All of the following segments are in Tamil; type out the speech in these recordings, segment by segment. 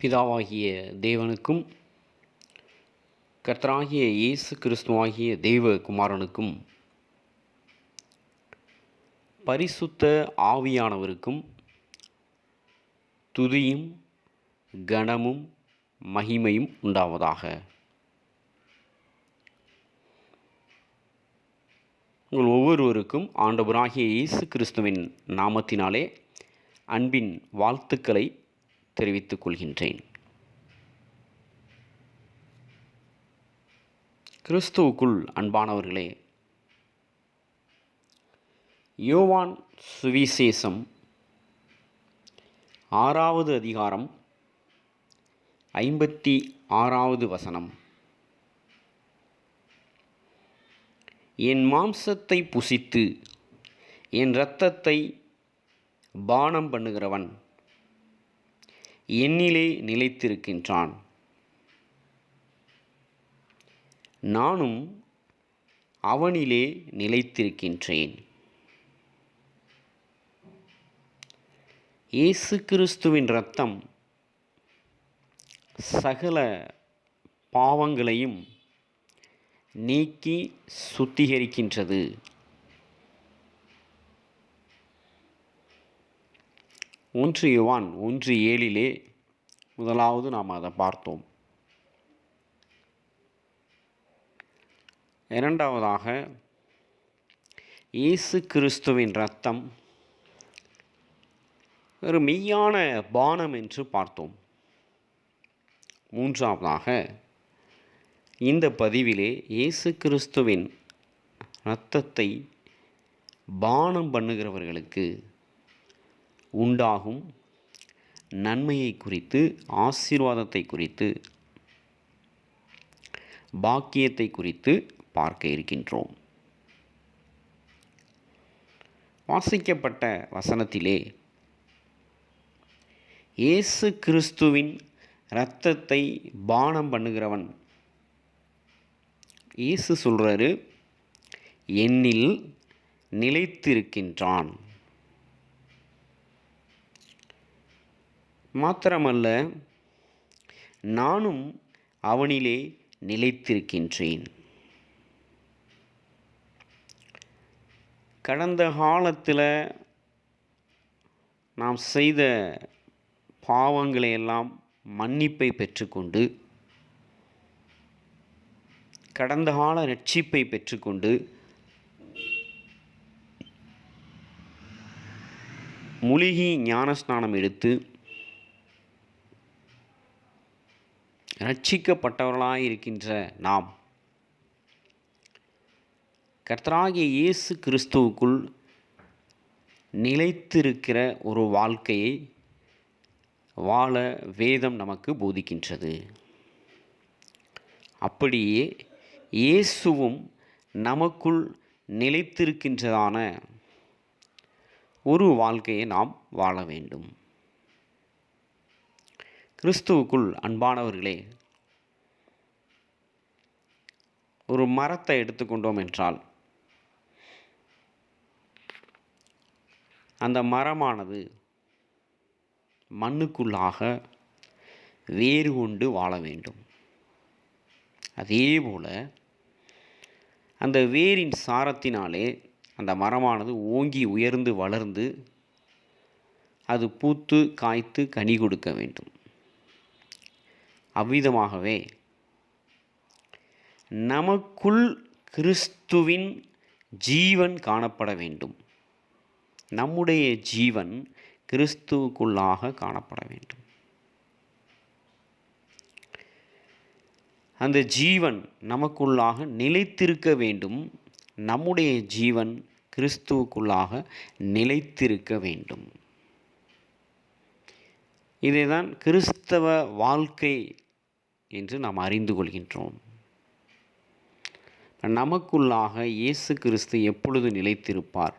பிதாவாகிய தேவனுக்கும் கர்த்தராகிய இயேசு கிறிஸ்துவாகிய தெய்வ குமாரனுக்கும் பரிசுத்த ஆவியானவருக்கும் துதியும் கனமும் மகிமையும் உண்டாவதாக. உங்கள் ஒவ்வொருவருக்கும் ஆண்டவராகிய இயேசு கிறிஸ்துவின் நாமத்தினாலே அன்பின் வாழ்த்துக்களை தெரிவித்துக் கொள்கின்றேன். கிறிஸ்துவுக்குள் அன்பானவர்களே யோவான் சுவிசேஷம் ஆறாவது அதிகாரம் ஐம்பத்தி ஆறாவது வசனம். என் மாம்சத்தை புசித்து என் இரத்தத்தை பானம் பண்ணுகிறவன் என்னிலே நிலைத்திருக்கின்றான். நானும் அவனிலே நிலைத்திருக்கின்றேன். இயேசு கிறிஸ்துவின் இரத்தம் சகல பாவங்களையும் நீக்கி சுத்திகரிக்கின்றது. ஒன்று யுவான் ஒன்று ஏழிலே முதலாவது நாம் அதை பார்த்தோம். இரண்டாவதாக இயேசு கிறிஸ்துவின் ரத்தம் ஒரு மெய்யான பானம் என்று பார்த்தோம். மூன்றாவதாக இந்த பதிவிலே இயேசு கிறிஸ்துவின் இரத்தத்தை பானம் பண்ணுகிறவர்களுக்கு உண்டாகும் நன்மையை குறித்து ஆசீர்வாதத்தை குறித்து பாக்கியத்தை குறித்து பார்க்க இருக்கின்றோம். வாசிக்கப்பட்ட வசனத்திலே இயேசு கிறிஸ்துவின் இரத்தத்தை பானம் பண்ணுகிறவன். இயேசு சொல்கிறாரு என்னில் நிலைத்திருக்கின்றான். மாத்திரமல்ல நானும் அவனிலே நிலைத்திருக்கின்றேன். கடந்த காலத்தில் நாம் செய்த பாவங்களை எல்லாம் மன்னிப்பை பெற்றுக்கொண்டு கடந்த கால ரட்சிப்பை பெற்றுக்கொண்டு முழுகி ஞானஸ்நானம் எடுத்து ரட்சிக்கப்பட்டவர்களாக இருக்கின்ற நாம். கர்த்தராகிய இயேசு கிறிஸ்துவுக்குள் நிலைத்திருக்கிற ஒரு வாழ்க்கையை வாழ வேதம் நமக்கு போதிக்கின்றது. அப்படியே இயேசுவும் நமக்குள் நிலைத்திருக்கின்றதான ஒரு வாழ்க்கையை நாம் வாழ வேண்டும். கிறிஸ்துவுக்குள் அன்பானவர்களே ஒரு மரத்தை எடுத்துக்கொண்டோம் என்றால் அந்த மரமானது மண்ணுக்குள்ளாக வேறு கொண்டு வாழ வேண்டும். அதே போல் அந்த வேரின் சாரத்தினாலே அந்த மரமானது ஓங்கி உயர்ந்து வளர்ந்து அது பூத்து காய்த்து கனி கொடுக்க வேண்டும். அவ்விதமாகவே நமக்குள் கிறிஸ்துவின் ஜீவன் காணப்பட வேண்டும். நம்முடைய ஜீவன் கிறிஸ்துவுக்குள்ளாக காணப்பட வேண்டும். அந்த ஜீவன் நமக்குள்ளாக நிலைத்திருக்க வேண்டும். நம்முடைய ஜீவன் கிறிஸ்துவுக்குள்ளாக நிலைத்திருக்க வேண்டும். இதைதான் கிறிஸ்தவ வாழ்க்கை என்று நாம் அறிந்து கொள்கின்றோம். நமக்குள்ளாக இயேசு கிறிஸ்து எப்பொழுது நிலைத்திருப்பார்?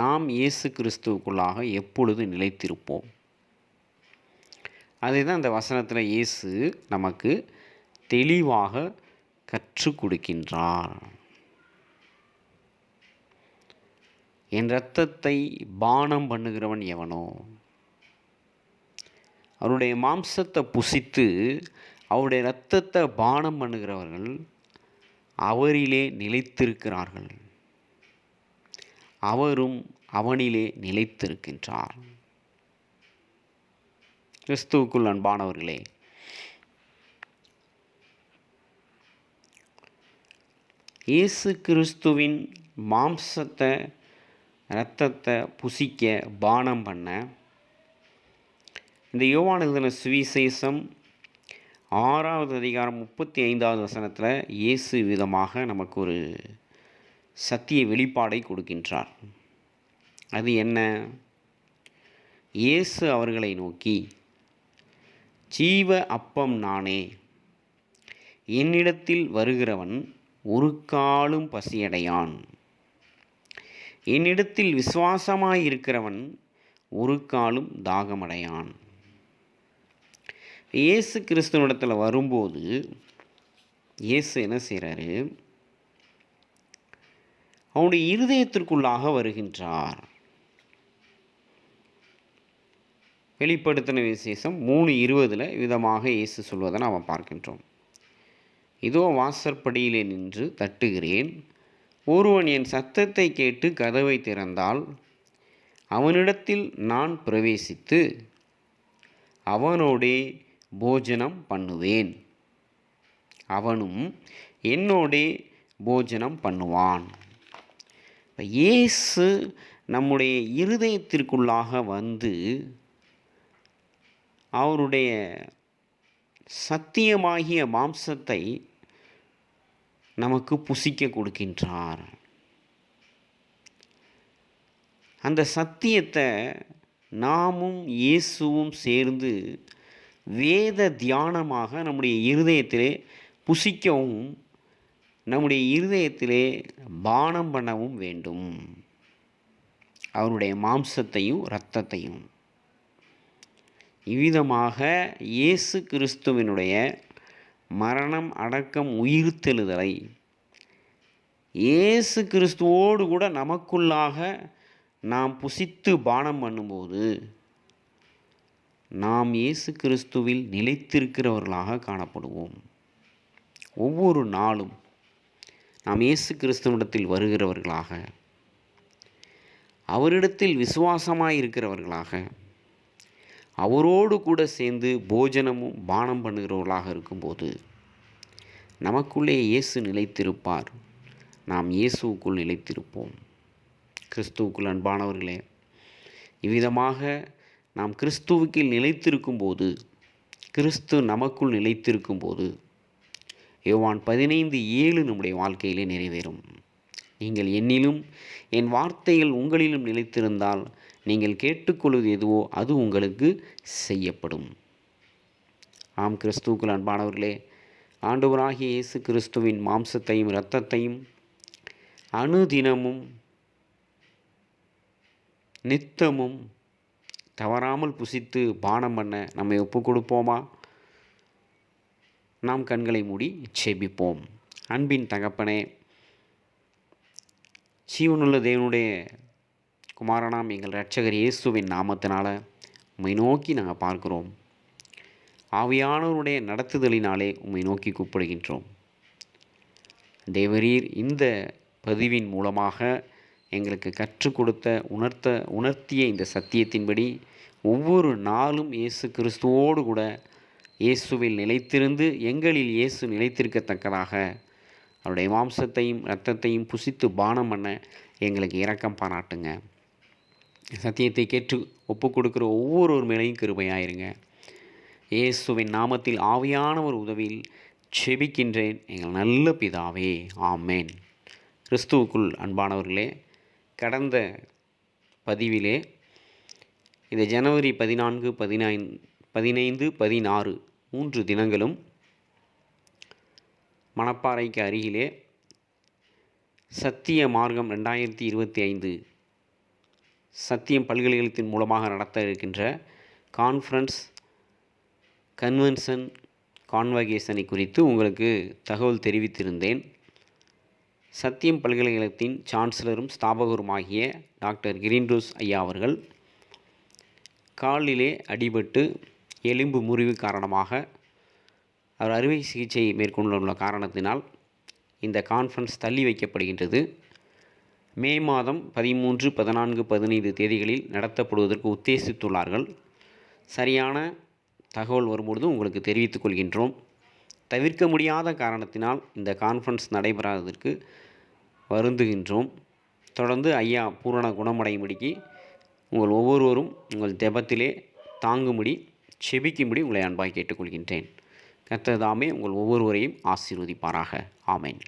நாம் இயேசு கிறிஸ்துவுக்குள்ளாக எப்பொழுது நிலைத்திருப்போம்? அதை தான் அந்த வசனத்தில் இயேசு நமக்கு தெளிவாக கற்றுக் கொடுக்கின்றார். என் இரத்தத்தை பானம் பண்ணுகிறவன் எவனோ? அவருடைய மாம்சத்தை புசித்து அவருடைய இரத்தத்தை பானம் பண்ணுகிறவர்கள் அவரிலே நிலைத்திருக்கிறார்கள். அவரும் அவனிலே நிலைத்திருக்கின்றார். கிறிஸ்துவுக்குள் அன்பானவர்களே இயேசு கிறிஸ்துவின் மாம்சத்தை இரத்தத்தை புசிக்க பானம் பண்ண இந்த யோவான் எழுதின சுவிசேஷம் ஆறாவது அதிகாரம் முப்பத்தி ஐந்தாவது வசனத்தில் இயேசு விதமாக நமக்கு ஒரு சத்திய வெளிப்பாடை கொடுக்கின்றார். அது என்ன? இயேசு அவர்களை நோக்கி ஜீவ அப்பம் நானே என்னிடத்தில் வருகிறவன் ஒரு காலும் பசியடையான். என்னிடத்தில் விசுவாசமாயிருக்கிறவன் ஒரு காலும் தாகமடையான். இயேசு கிறிஸ்துவனிடத்தில் வரும்போது இயேசு என்ன செய்கிறாரு அவனுடைய இருதயத்திற்குள்ளாக வருகின்றார். வெளிப்படுத்தின விசேஷம் மூணு இருபதில் விதமாக இயேசு சொல்வதை நாம் பார்க்கின்றோம். இதோ வாசற்படியிலே நின்று தட்டுகிறேன். ஒருவன் என் சத்தத்தை கேட்டு கதவை திறந்தால் அவனிடத்தில் நான் பிரவேசித்து அவனோடே போஜனம் பண்ணுவேன். அவனும் என்னோடே போஜனம் பண்ணுவான். இப்போ இயேசு நம்முடைய இருதயத்திற்குள்ளாக வந்து அவருடைய சத்தியமாகிய மாம்சத்தை நமக்கு புசிக்க கொடுக்கின்றார். அந்த சத்தியத்தை நாமும் இயேசுவும் சேர்ந்து வேத தியானமாக நம்முடைய இருதயத்திலே புசிக்கவும் நம்முடைய இருதயத்திலே பானம் பண்ணவும் வேண்டும். அவருடைய மாம்சத்தையும் இரத்தத்தையும். இவ்விதமாக இயேசு கிறிஸ்துவினுடைய மரணம் அடக்கம் உயிர்த்தெழுதலை இயேசு கிறிஸ்துவோடு கூட நமக்குள்ளாக நாம் புசித்து பானம் பண்ணும்போது நாம் இயேசு கிறிஸ்துவில் நிலைத்திருக்கிறவர்களாக காணப்படுவோம். ஒவ்வொரு நாளும் நாம் இயேசு கிறிஸ்துவிடத்தில் வருகிறவர்களாக அவரிடத்தில் விசுவாசமாக இருக்கிறவர்களாக அவரோடு கூட சேர்ந்து போஜனமும் பானம் பண்ணுகிறவர்களாக இருக்கும்போது நமக்குள்ளே இயேசு நிலைத்திருப்பார். நாம் இயேசுவுக்குள் நிலைத்திருப்போம். கிறிஸ்துவுக்குள் அன்பானவர்களே இவ்விதமாக நாம் கிறிஸ்துவுக்கில் நிலைத்திருக்கும்போது கிறிஸ்து நமக்குள் நிலைத்திருக்கும் போது யோவான் பதினைந்து ஏழு நம்முடைய வாழ்க்கையிலே நிறைவேறும். நீங்கள் என்னிலும் என் வார்த்தைகள் உங்களிலும் நிலைத்திருந்தால் நீங்கள் கேட்டுக்கொள்வது எதுவோ அது உங்களுக்கு செய்யப்படும். ஆம் கிறிஸ்துவுக்குள் அன்பானவர்களே ஆண்டவராகிய இயேசு கிறிஸ்துவின் மாம்சத்தையும் இரத்தத்தையும் அணுதினமும் நித்தமும் தவறாமல் புசித்து பானம் பண்ண நம்மை ஒப்பு கொடுப்போமா? நாம் கண்களை மூடி செபிப்போம். அன்பின் தகப்பனே சீவனுள்ள தேவனுடைய குமாரனாம் எங்கள் இரட்சகர் இயேசுவின் நாமத்தினால் உம்மை நோக்கி நாங்கள் பார்க்கிறோம். ஆவியானவருடைய நடத்துதலினாலே உம்மை நோக்கி கூப்பிடுகின்றோம். தேவரீர் இந்த பதிவின் மூலமாக எங்களுக்கு கற்றுக் கொடுத்த உணர்த்த உணர்த்திய இந்த சத்தியத்தின்படி ஒவ்வொரு நாளும் இயேசு கிறிஸ்துவோடு கூட இயேசுவில் நிலைத்திருந்து எங்களில் இயேசு நிலைத்திருக்கத்தக்கதாக அவருடைய மாம்சத்தையும் இரத்தத்தையும் புசித்து பானம் பண்ண எங்களுக்கு இரக்கம் பாராட்டுங்க. சத்தியத்தை கேட்டு ஒப்பு கொடுக்குற ஒவ்வொருவர் மேலையும் கிருபையாயிருங்க. இயேசுவின் நாமத்தில் ஆவியானவர் உதவியில் செபிக்கின்றேன். எங்கள் நல்ல பிதாவே ஆமேன். கிறிஸ்துவுக்குள் அன்பானவர்களே கடந்த பதிவிலே இந்த ஜனவரி பதினான்கு பதினைந்து பதினைந்து பதினாறு மூன்று தினங்களும் மணப்பாறைக்கு அருகிலே சத்திய மார்க்கம் ரெண்டாயிரத்தி இருபத்தி ஐந்து சத்தியம் பல்கலைக்கழகத்தின் மூலமாக நடத்த இருக்கின்ற கான்ஃபரன்ஸ் கன்வென்ஷன் கான்வகேஷனை குறித்து உங்களுக்கு தகவல் தெரிவித்திருந்தேன். சத்தியம் பல்கலைக்கழகத்தின் சான்சலரும் ஸ்தாபகருமாகிய டாக்டர் கிரீன்ரோஸ் ஐயா அவர்கள் காலிலே அடிபட்டு எலும்பு முறிவு காரணமாக அவர் அறுவை சிகிச்சை மேற்கொண்டுள்ள காரணத்தினால் இந்த கான்ஃபரன்ஸ் தள்ளி வைக்கப்படுகின்றது. மே மாதம் பதிமூன்று பதினான்கு பதினைந்து தேதிகளில் நடத்தப்படுவதற்கு உத்தேசித்துள்ளார்கள். சரியான தகவல் வரும்பொழுது உங்களுக்கு தெரிவித்துக் கொள்கின்றோம். தவிர்க்க முடியாத காரணத்தினால் இந்த கான்ஃபரன்ஸ் நடைபெறாததற்கு வருந்துகின்றோம். தொடர்ந்து ஐயா பூரண குணமடையும்படிக்கு உங்கள் ஒவ்வொருவரும் உங்கள் ஜெபத்திலே தாங்கும்படி செபிக்கும்படி உங்களை அன்பாய் கேட்டுக்கொள்கின்றேன். கத்ததாமே உங்கள் ஒவ்வொருவரையும் ஆசீர்வதிப்பாராக. ஆமேன்.